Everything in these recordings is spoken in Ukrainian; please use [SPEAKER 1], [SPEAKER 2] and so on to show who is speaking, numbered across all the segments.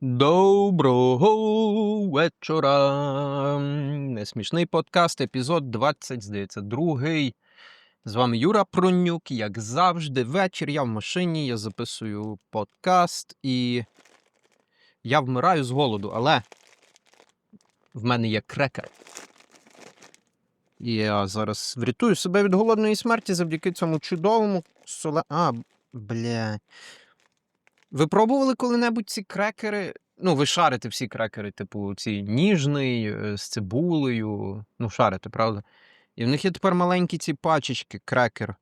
[SPEAKER 1] Доброго вечора. Несмішний подкаст, епізод 20, здається, другий. З вами Юра Пронюк. Як завжди, вечір. Я в машині, я записую подкаст і я вмираю з голоду, але в мене є крекер. І я зараз врятую себе від голодної смерті завдяки цьому чудовому соле. А, бля. Ви пробували коли-небудь ці крекери? Ну, ви шарите всі крекери, типу, ці ніжний, е, з цибулею. Ну, шарите, правда? І в них є тепер маленькі ці пачечки, крекер.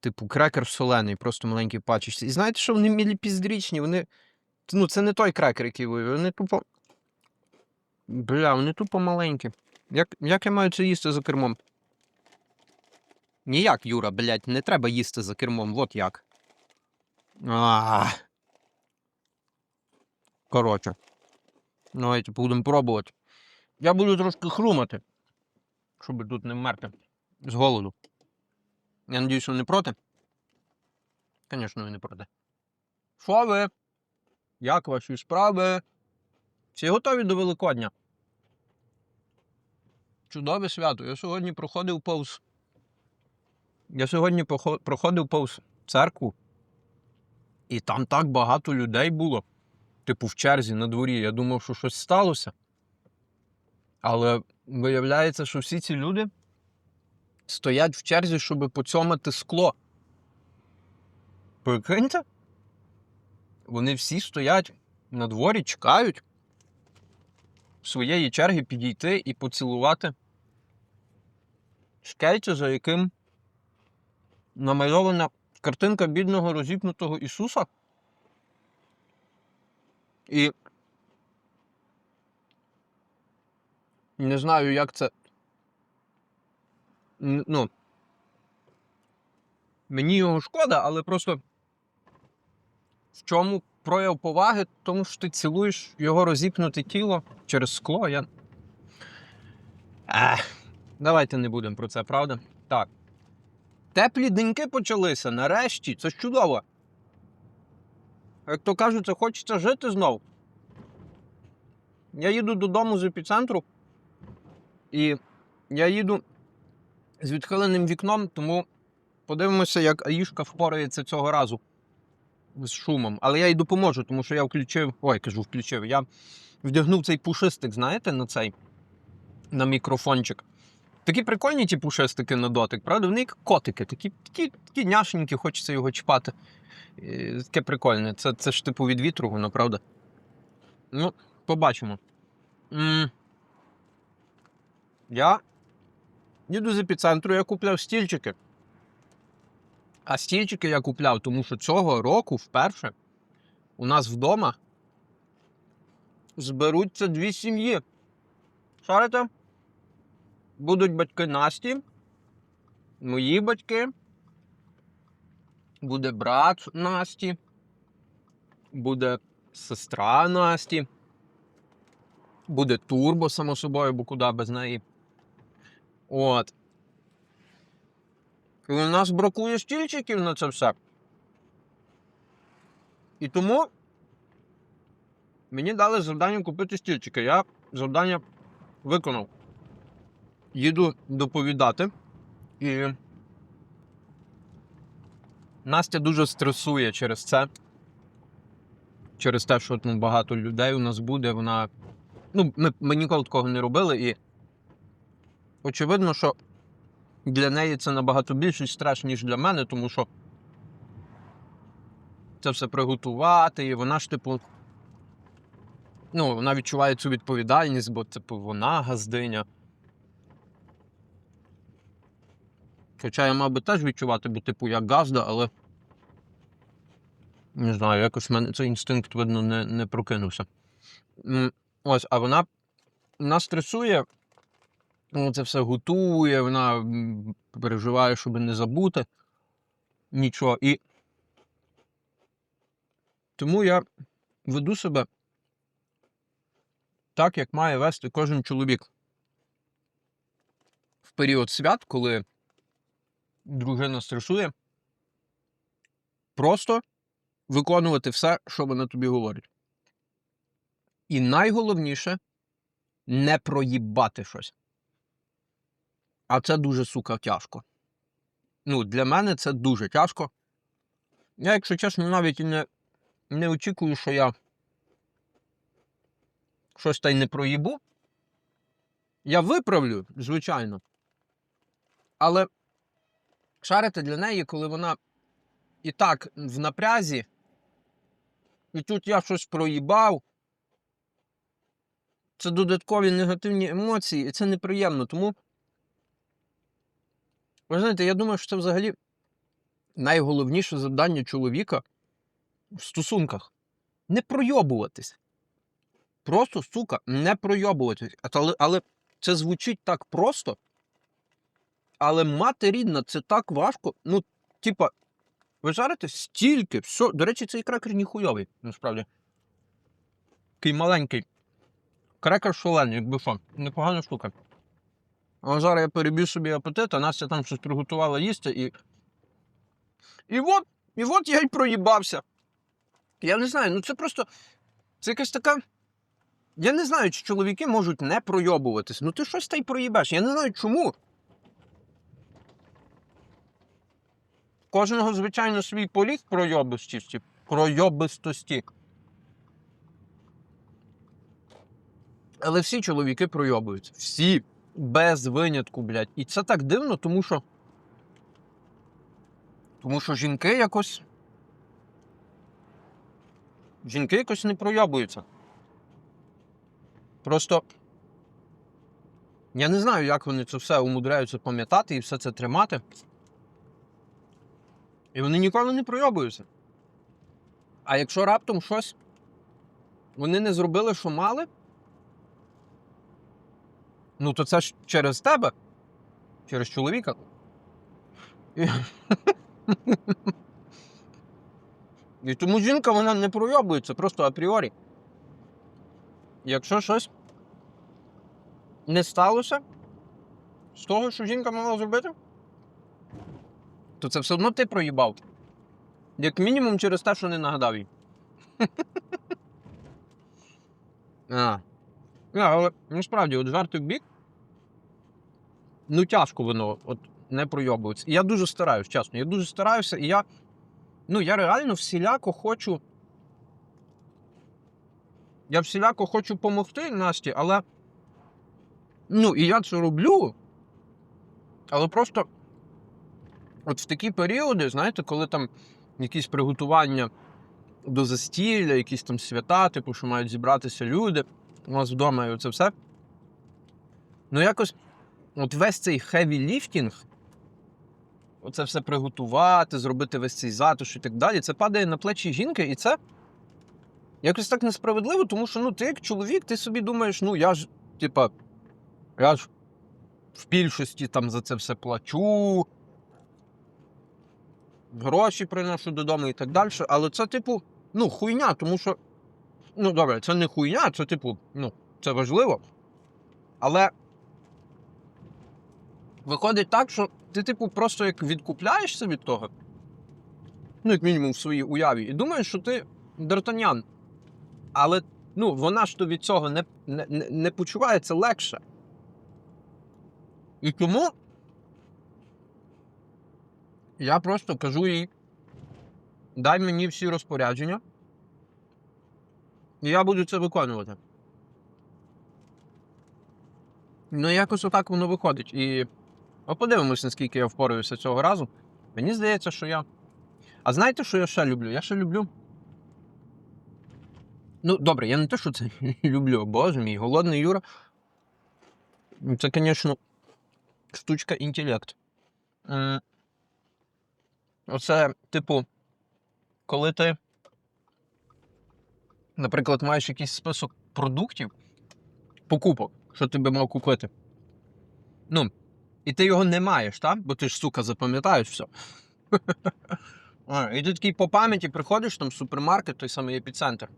[SPEAKER 1] Типу, крекер солений, просто маленькі пачечки. І знаєте, що вони міліпіздрічні, вони. Ну, це не той крекер, який ви. Вони тупо. Бля, вони тупо маленькі. Як, як я маю це їсти за кермом? Ніяк, Юра, блядь, не треба їсти за кермом, от як. Коротше. Давайте будемо пробувати. Я буду трошки хрумати, щоб тут не вмерти з голоду. Я надіюсь, ви не проти. Звісно, ви не проти. Що ви? Як ваші справи? Всі готові до Великодня? Чудове свято. Я сьогодні проходив повз. Я сьогодні проходив повз церкву. І там так багато людей було. Типу, в черзі на дворі. Я думав, що щось сталося. Але виявляється, що всі ці люди стоять в черзі, щоб поцьомати скло. Прикиньте? Вони всі стоять на дворі, чекають своєї черги підійти і поцілувати шкельця, за яким намальована картинка бідного розіпнутого Ісуса. І не знаю, як це. Ну. Мені його шкода, але просто в чому прояв поваги, тому що ти цілуєш його розіпнуте тіло через скло. Я... Ех, давайте не будемо про це, правда? Так. Теплі деньки почалися нарешті. Це чудово. Як то кажуть, це хочеться жити знов. Я їду додому з епіцентру, і я їду з відхиленим вікном, тому подивимося, як Аїшка впорається цього разу з шумом. Але я їй допоможу, тому що я включив. Ой, кажу, включив. Я вдягнув цей пушистик, знаєте, на цей на мікрофончик. Такі прикольні ті пушистики на дотик, правда? Вони як котики, такі, такі, такі няшенькі, хочеться його чіпати. Таке прикольне. Це, це ж типу від вітру, воно, правда? Ну, побачимо. м Я їду з епіцентру, я купляв стільчики. А стільчики я купляв, тому що цього року вперше у нас вдома зберуться дві сім'ї. Шарите? Будуть батьки Насті, мої батьки, буде брат Насті, буде сестра Насті, буде турбо, само собою, бо куди без неї. От. І у нас бракує стільчиків на це все. І тому мені дали завдання купити стільчики. Я завдання виконав. Їду доповідати. І Настя дуже стресує через це. Через те, що ну, багато людей у нас буде. Вона. Ну, ми, ми ніколи такого не робили, і очевидно, що для неї це набагато більший стрес, ніж для мене, тому що це все приготувати, і вона ж, типу, ну, вона відчуває цю відповідальність, бо, типу, вона газдиня. Хоча я мав би теж відчувати, бо, типу, я газда, але. Не знаю, якось в мене цей інстинкт, видно, не, не прокинувся. Ось, а вона, вона стресує, це все готує, вона переживає, щоб не забути нічого. І тому я веду себе так, як має вести кожен чоловік. В період свят, коли дружина стресує, просто виконувати все, що вона тобі говорить. І найголовніше не проїбати щось. А це дуже, сука, тяжко. Ну, для мене це дуже тяжко. Я, якщо чесно, навіть і не, не очікую, що я щось та й не проїбу. Я виправлю, звичайно. Але шарити для неї, коли вона і так в напрязі, і тут я щось проїбав. Це додаткові негативні емоції, і це неприємно. Тому, ви знаєте, я думаю, що це взагалі найголовніше завдання чоловіка в стосунках. Не пройобуватись. Просто, сука, не пройобуватись. Але, але це звучить так просто. Але мати рідна, це так важко. Ну, типа, ви жарите стільки, все. До речі, цей крекер ніхуйовий, насправді. Такий маленький. Крекер шалений, якби що. Непогана штука. А зараз я переб'ю собі апетит, а Настя там щось приготувала їсти і. І от, і от я й проїбався. Я не знаю, ну це просто. Це якась така. Я не знаю, чи чоловіки можуть не пройобуватись. Ну ти щось та й проїбеш. Я не знаю чому. Кожного, звичайно, свій поліг пройобистості. Пройобистості. Але всі чоловіки пройобуються. Всі. Без винятку, блядь. І це так дивно, тому що. Тому що жінки якось. Жінки якось не пройобуються. Просто. Я не знаю, як вони це все умудряються пам'ятати і все це тримати. І вони ніколи не пройобуються. А якщо раптом щось вони не зробили, що мали, ну то це ж через тебе, через чоловіка. І, І тому жінка вона не пройобується просто апріорі. Якщо щось не сталося з того, що жінка мала зробити, то це все одно ти проїбав. Як мінімум через те, що не нагадав їй. а. Але насправді, от жарти в бік, ну тяжко воно от, не пройобується. І я дуже стараюсь, чесно. Я дуже стараюся, і я. Ну, я реально всіляко хочу. Я всіляко хочу допомогти Насті, але. Ну, і я це роблю. Але просто. От в такі періоди, знаєте, коли там якісь приготування до застілля, якісь там свята, типу, що мають зібратися люди у нас вдома і оце все. Ну, якось, от весь цей heavy lifting, оце все приготувати, зробити весь цей затуш і так далі, це падає на плечі жінки, і це якось так несправедливо, тому що ну, ти як чоловік, ти собі думаєш, ну я ж, типа, я ж в більшості там за це все плачу гроші приношу додому і так далі. Але це, типу, ну, хуйня, тому що. Ну, добре, це не хуйня, це, типу, ну, це важливо. Але виходить так, що ти, типу, просто як відкупляєшся від того, ну, як мінімум, в своїй уяві, і думаєш, що ти дартанян. Але ну, вона ж то від цього не, не, не, почувається легше. І тому я просто кажу їй, дай мені всі розпорядження, і я буду це виконувати. Ну, якось отак воно виходить. І подивимось, наскільки я впораюся цього разу. Мені здається, що я. А знаєте, що я ще люблю? Я ще люблю. Ну, добре, я не те, що це люблю, боже мій, голодний Юра. Це, звісно, штучка інтелект. Оце, типу, коли ти, наприклад, маєш якийсь список продуктів, покупок, що ти би мав купити. Ну, і ти його не маєш, так? Бо ти ж, сука, запам'ятаєш все. І ти такий по пам'яті приходиш там в супермаркет, той самий епіцентр.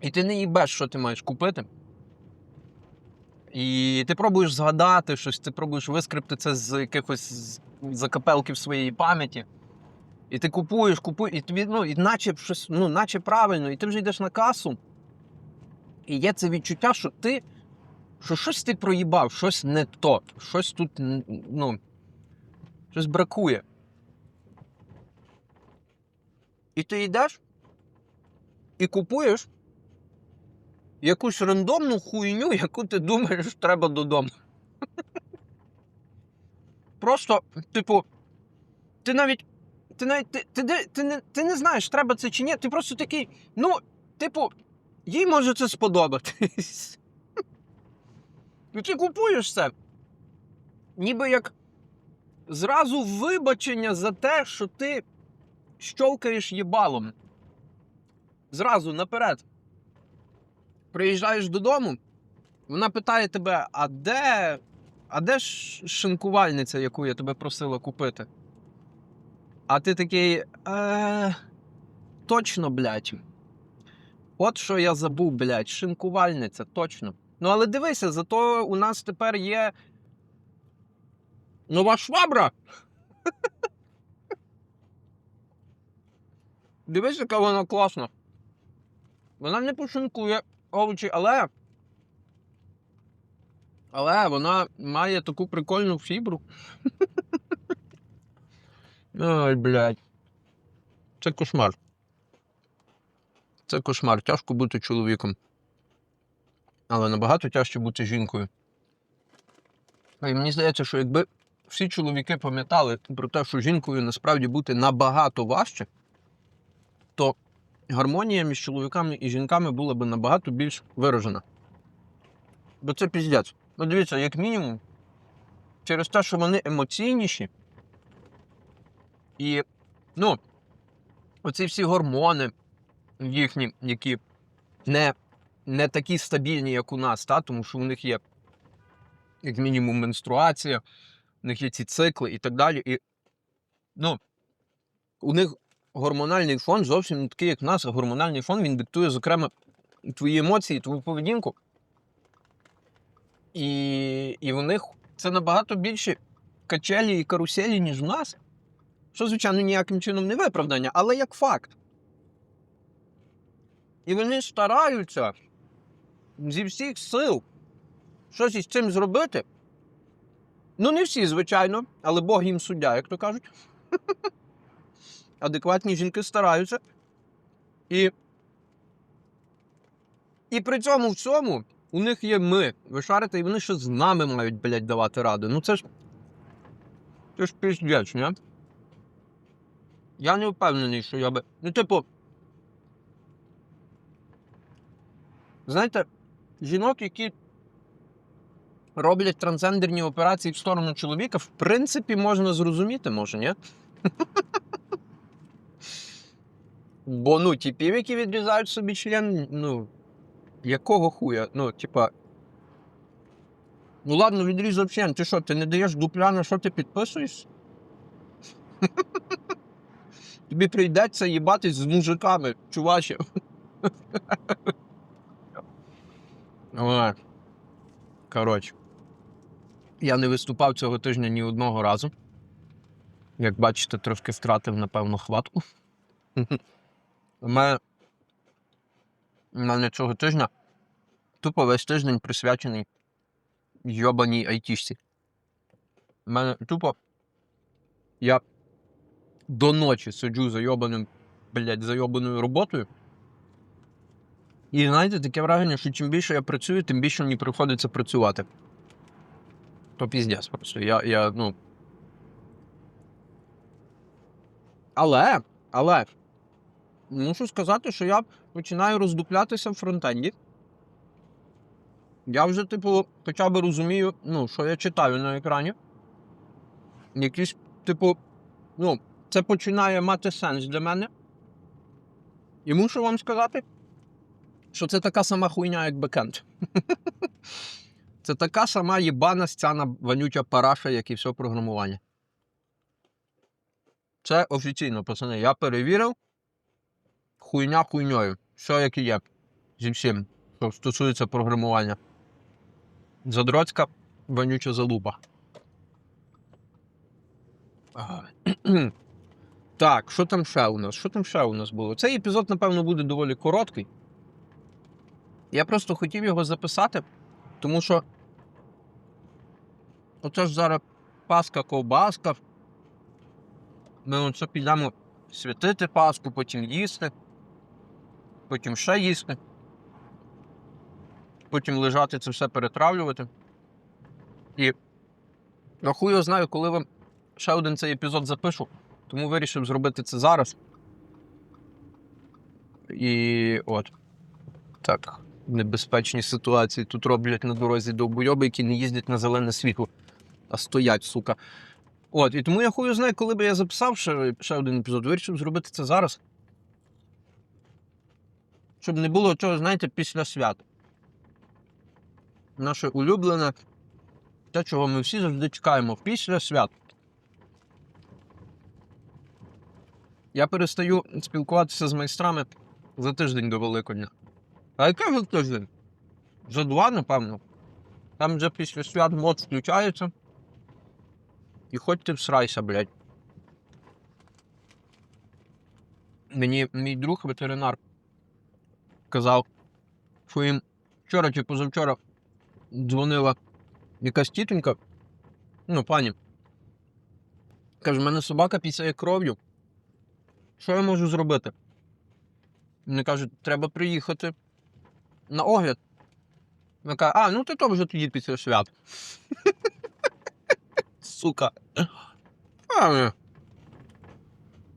[SPEAKER 1] І ти не їбеш, що ти маєш купити. І ти пробуєш згадати щось, ти пробуєш вискрипти це з якихось закапелків своєї пам'яті. І ти купуєш, купуєш, і тобі, ну, і наче щось, ну, наче правильно, і ти вже йдеш на касу, І є це відчуття, що ти. Що щось ти проїбав, щось не то, щось тут, ну, щось бракує. І ти йдеш і купуєш якусь рандомну хуйню, яку ти думаєш, треба додому. Просто, типу, ти навіть. Ти навіть ти, ти, де- ти, не, ти не знаєш, треба це чи ні. Ти просто такий, ну, типу, їй може це сподобатись. І ти купуєш це. Ніби як зразу вибачення за те, що ти щолкаєш їбалом. Зразу наперед. Приїжджаєш додому, вона питає тебе: а де. А де ж шинкувальниця, яку я тебе просила купити? А ти такий. Е, точно, блядь. От що я забув, блядь, шинкувальниця, точно. Ну, але дивися, зато у нас тепер є нова швабра. Дивись, яка вона класна. Вона не пошинкує овочі, але. Але вона має таку прикольну фібру. Ой, блядь. Це кошмар. Це кошмар. Тяжко бути чоловіком. Але набагато тяжче бути жінкою. І мені здається, що якби всі чоловіки пам'ятали про те, що жінкою насправді бути набагато важче, гармонія між чоловіками і жінками була б набагато більш виражена. Бо це піздець. Ну, дивіться, як мінімум, через те, що вони емоційніші, і, ну, оці всі гормони їхні, які не, не такі стабільні, як у нас, та? тому що у них є, як мінімум, менструація, у них є ці цикли і так далі. І, ну, у них гормональний фон зовсім не такий, як в нас. а Гормональний фон він диктує, зокрема, твої емоції, твою поведінку. І, і у них це набагато більше качелі і каруселі, ніж у нас. Що, звичайно, ніяким чином не виправдання, але як факт. І вони стараються зі всіх сил щось із цим зробити. Ну, не всі, звичайно, але Бог їм суддя, як то кажуть. Адекватні жінки стараються. І, і при цьому всьому у них є ми. Ви шарите, і вони ще з нами мають, блядь, давати раду. Ну це ж. Це ж піздець, не? Я не впевнений, що я би. Ну, типу. Знаєте, жінок, які роблять трансгендерні операції в сторону чоловіка, в принципі, можна зрозуміти, може, ні? Бо ну, типів, які відрізають собі член, ну, якого хуя? Ну, типа. Ну ладно, відрізав член, ти що, ти не даєш дупля, на що ти підписуєш? Тобі прийдеться їбатись з мужиками, чуваче. Коротше. Я не виступав цього тижня ні одного разу. Як бачите, трошки втратив, напевно, хватку. У мене, у мене цього тижня тупо весь тиждень присвячений йобаній айтішці. У мене тупо я до ночі сиджу за йобаним, блядь, за йобаною роботою. І знаєте, таке враження, що чим більше я працюю, тим більше мені приходиться працювати. То піздець просто. Я, я, ну. Але, але, мушу сказати, що я починаю роздуплятися в фронтенді. Я вже, типу, хоча б розумію, ну, що я читаю на екрані. Якісь, типу, ну, це починає мати сенс для мене. І мушу вам сказати, що це така сама хуйня, як бекенд. Це така сама їбана стяна вонюча параша, як і все програмування. Це офіційно, пацани. Я перевірив. Хуйня хуйньою. Все як і є. Зі всім, що стосується програмування. Задроцька вонюча залупа. Так, що там ще у нас? Що там ще у нас було? Цей епізод, напевно, буде доволі короткий. Я просто хотів його записати, тому що оце ж зараз Паска ковбаска. Ми оце підемо святити Пасху, потім їсти, потім ще їсти, потім лежати це все перетравлювати. І рахую, я знаю, коли вам ще один цей епізод запишу, тому вирішив зробити це зараз. І от. Так, небезпечні ситуації тут роблять на дорозі довбойоби, які не їздять на зелене світло, а стоять, сука. От, і тому я хую знаю, коли би я записав ще, ще один епізод, вирішив зробити це зараз. Щоб не було цього, знаєте, після свят. Наше улюблене, те, чого ми всі завжди чекаємо після свят. Я перестаю спілкуватися з майстрами за тиждень до Великодня. А який вже тиждень? За два, напевно. Там вже після свят мод включається. І хоч ти всрайся, блядь. Мені мій друг ветеринар казав, що їм вчора чи позавчора дзвонила якась тітонька, ну, пані. Каже, в мене собака пісяє кров'ю. Що я можу зробити? Вони кажуть, треба приїхати на огляд. Вона каже, а, ну ти то вже тоді після свят. Сука. А.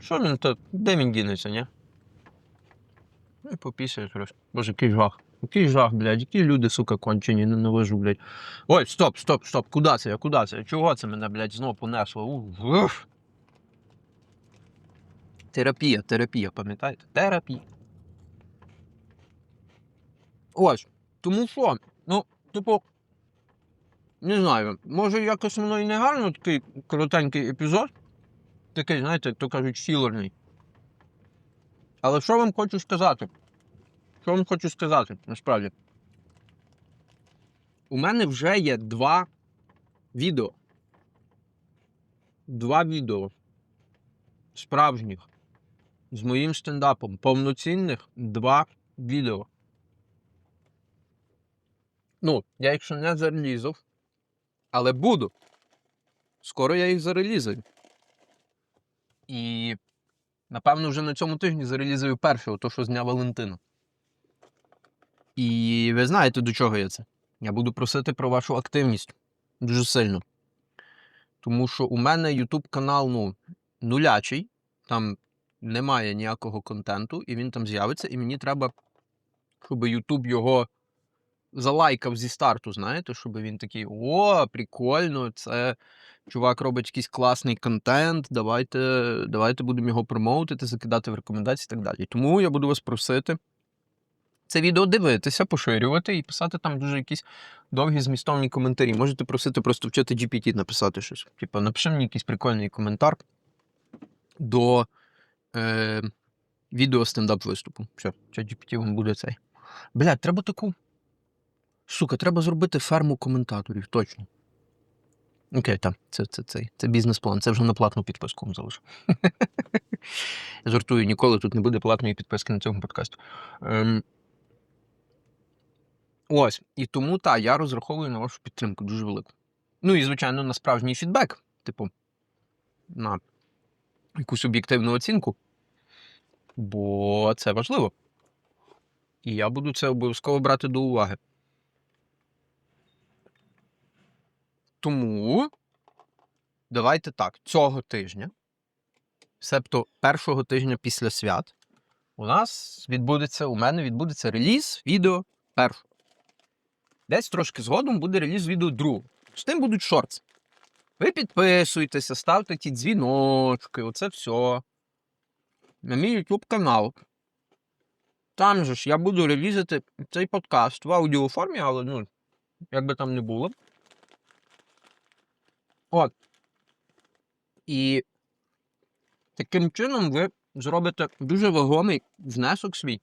[SPEAKER 1] Що він то? Де він дінеться, ні? Ну і попісяє трошки. Боже, який жах. Який жах, блядь, які люди, сука, кончені, ненавижу, блядь. Ой, стоп, стоп, стоп, куди це я? Куди це? Чого це мене, блядь, знову понесло? Уф. Терапія, терапія, пам'ятаєте? Терапія. Ось. Тому що, ну, типу, не знаю, може якось воно і не гарно такий коротенький епізод. Такий, знаєте, як то кажуть, філерний. Але що вам хочу сказати? Що вам хочу сказати, насправді? У мене вже є два відео. Два відео. Справжніх. З моїм стендапом. Повноцінних два відео. Ну, я ще не зарелізав, але буду. Скоро я їх зарелізую. І напевно вже на цьому тижні зарелізую перше, то, що зняв Валентина. І ви знаєте, до чого я це? Я буду просити про вашу активність дуже сильно. Тому що у мене YouTube канал ну, нулячий, там немає ніякого контенту, і він там з'явиться, і мені треба, щоб YouTube його залайкав зі старту, знаєте, щоб він такий: о, прикольно, це чувак робить якийсь класний контент, давайте, давайте будемо його промоутити, закидати в рекомендації і так далі. Тому я буду вас просити це відео дивитися, поширювати і писати там дуже якісь довгі змістовні коментарі. Можете просити просто вчити GPT написати щось. Типу, напиши мені якийсь прикольний коментар до е, відео стендап виступу. Все, GPT вам буде цей. Бля, треба таку. Сука, треба зробити ферму коментаторів, точно. Окей, так, це, це, це, це бізнес-план, це вже на платну підписку вам залишу. Жартую, ніколи тут не буде платної підписки на цьому подкасті. Ем... Ось, і тому так, я розраховую на вашу підтримку дуже велику. Ну і, звичайно, на справжній фідбек, типу, на якусь об'єктивну оцінку. Бо це важливо. І я буду це обов'язково брати до уваги. Тому давайте так, цього тижня, себто першого тижня після свят, у нас відбудеться, у мене відбудеться реліз відео першого. Десь трошки згодом буде реліз відео другого. З тим будуть шортс. Ви підписуйтеся, ставте ті дзвіночки, оце все. На мій YouTube канал. Там же ж я буду релізити цей подкаст в аудіоформі, але ну, як би там не було. От. І таким чином ви зробите дуже вагомий внесок свій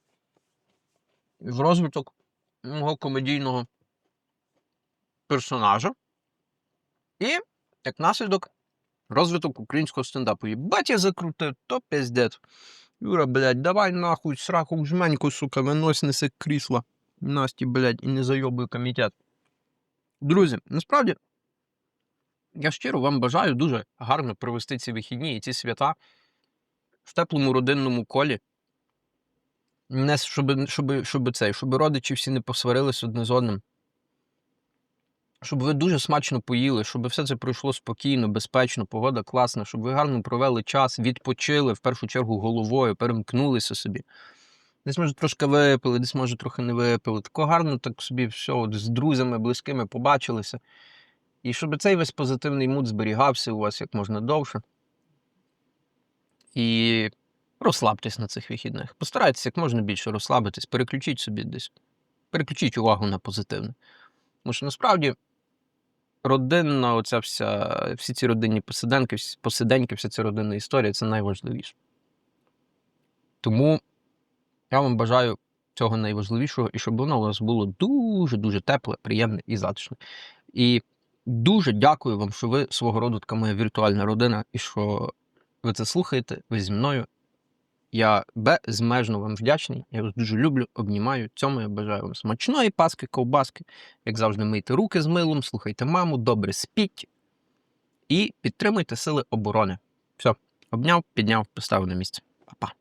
[SPEAKER 1] в розвиток мого комедійного персонажа. І, як наслідок, розвиток українського стендапу. Єбать я закрутив, то пиздець. Юра, блядь, давай нахуй сраку жменьку, сука, винось неси крісла. Насті, блядь, і не зайобую комітет. Друзі, насправді, я щиро вам бажаю дуже гарно провести ці вихідні і ці свята в теплому родинному колі. Не щоб, щоб, щоб, цей, щоб родичі всі не посварились одне з одним. Щоб ви дуже смачно поїли, щоб все це пройшло спокійно, безпечно, погода класна, щоб ви гарно провели час, відпочили в першу чергу головою, перемкнулися собі. Десь, може, трошки випили, десь, може, трохи не випили. Тако гарно так собі все, от з друзями, близькими побачилися. І щоб цей весь позитивний муд зберігався у вас як можна довше. І розслабтесь на цих вихідних. Постарайтеся як можна більше розслабитись, переключіть собі десь, переключіть увагу на позитивне. Тому що насправді родинна, оця вся, всі ці родинні посиденьки, посиденьки, вся ця родинна історія це найважливіше. Тому я вам бажаю цього найважливішого, і щоб воно у вас було дуже-дуже тепле, приємне і затишне. І дуже дякую вам, що ви свого роду така моя віртуальна родина, і що ви це слухаєте, ви зі мною. Я безмежно вам вдячний. Я вас дуже люблю, обнімаю. Цьому я бажаю вам смачної паски, ковбаски. Як завжди, мийте руки з милом, слухайте маму, добре спіть і підтримуйте сили оборони. Все, обняв, підняв, поставив на місце. Па-па.